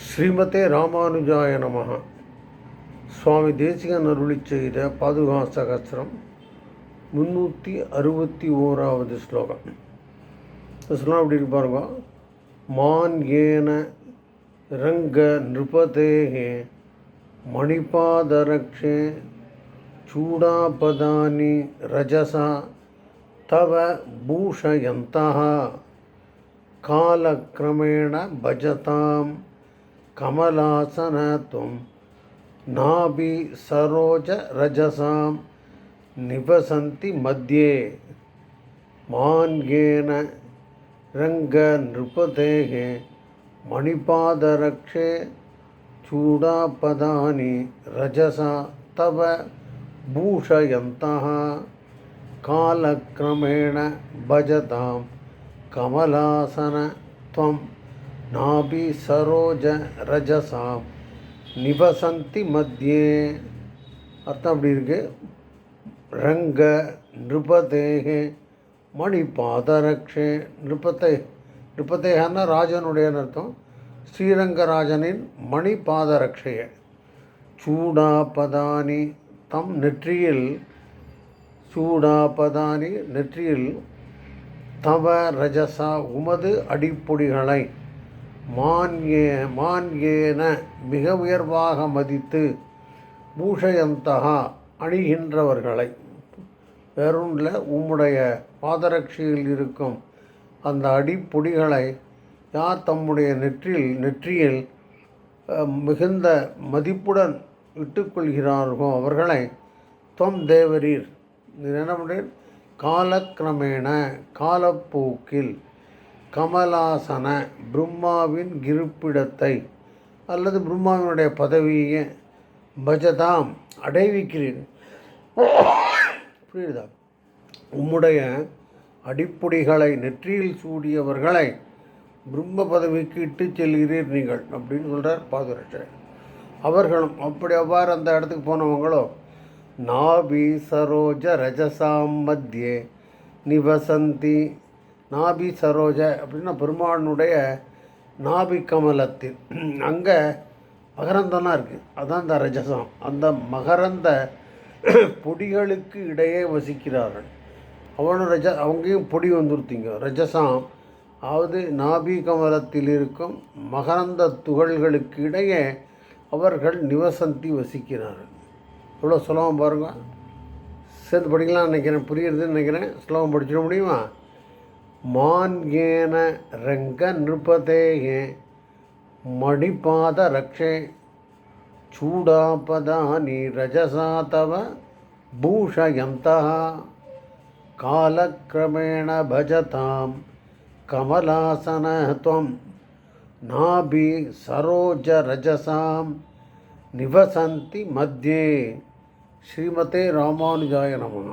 ஸ்ரீமதே ராமானுஜாய நமக சுவாமி தேசிகன் அருளி செய்த பாதுகா சகசிரம் முன்னூற்றி அறுபத்தி ஓராவது ஸ்லோகம். இந்த ஸ்லோகம் அப்படி இருப்பாருங்க மான் ஏன ரங்க நிருபதேகே மணிபாதரக்ஷே சூடாபதானி ரஜசா தவ பூஷயந்தா காலக்கிரமேண பஜதாம். कालक्रमेण भजतां कमलासन त्वं नाभि सरोजरजसां निवसन्ति मध्ये मान्येन रङ्गनृपतेः मणिपादरक्षे चूडापदानि रजसा तव भूषयन्तः कालक्रमेण भजतां कमलासन त्वं நாபி நாபிசரோஜரஜசாம் நிவசந்தி மத்தியே அர்த்தம் அப்படி இருக்கு. ரங்க நிருபதேகே மணி பாதரக்ஷே நிருபத்தை நிருபதேகன்னா ராஜனுடைய அர்த்தம். ஸ்ரீரங்கராஜனின் மணி பாதரக்ஷைய சூடாபதானி தம் நெற்றியில் சூடாபதானி நெற்றியில் தவ ரஜசா உமது அடிப்பொடிகளை மான்யே மான்யேன மிக உயர்வாக மதித்து பூஷயந்தகா அணிகின்றவர்களை. வேறொன்றில் உம்முடைய பாதரட்சியில் இருக்கும் அந்த அடிப்பொடிகளை யார் தம்முடைய நெற்றில் நெற்றியில் மிகுந்த மதிப்புடன் இட்டுக்கொள்கிறார்களோ அவர்களை தொம் தேவரீர். என்ன பண்ணுறேன் காலக்கிரமேண காலப்போக்கில் கமலாசன பிரம்மாவின் இருப்பிடத்தை அல்லது பிரம்மாவினுடைய பதவியை பஜதாம் அடைவிக்கிறீர் புரியுதா? உம்முடைய அடிப்பொடிகளை நெற்றியில் சூடியவர்களை பிரம்ம பதவிக்கு இட்டு செல்கிறீர் நீங்கள் அப்படின்னு சொல்கிறார் பாதுரட்சர் அவர்களும் அப்படி அவ்வாறு அந்த இடத்துக்கு போனவங்களோ நாபி சரோஜ ரஜசாம் மத்தியே நிவசந்தி நாபி சரோஜ அப்படின்னா பெருமானுடைய நாபி கமலத்தில் அங்கே மகரந்தம்லாம் இருக்குது அதான் அந்த ரஜசம். அந்த மகரந்த பொடிகளுக்கு இடையே வசிக்கிறார்கள். அவனும் ரஜ அவங்கையும் பொடி வந்துருத்திங்க. ரஜசாம் அதாவது நாபி கமலத்தில் இருக்கும் மகரந்த துகள்களுக்கு இடையே அவர்கள் நிவசந்தி வசிக்கிறார்கள். இவ்வளோ சுலபம் பாருங்க. சேர்ந்து படிக்கலாம்னு நினைக்கிறேன். புரியுறதுன்னு நினைக்கிறேன். ஸ்லோகம் படிச்சிட முடியுமா? மான்யேன ரங்க நிருபதேயே மணிபாத ரக்ஷே சூடாபதானி ரஜசா தவ பூஷயந்தः. காலக்கிரமேண பஜதாம் கமலாசன துவம் நாபி சரோஜரஜசாம் நிவசந்தி மத்தியே ஸ்ரீமதே ராமானுஜாய நமः.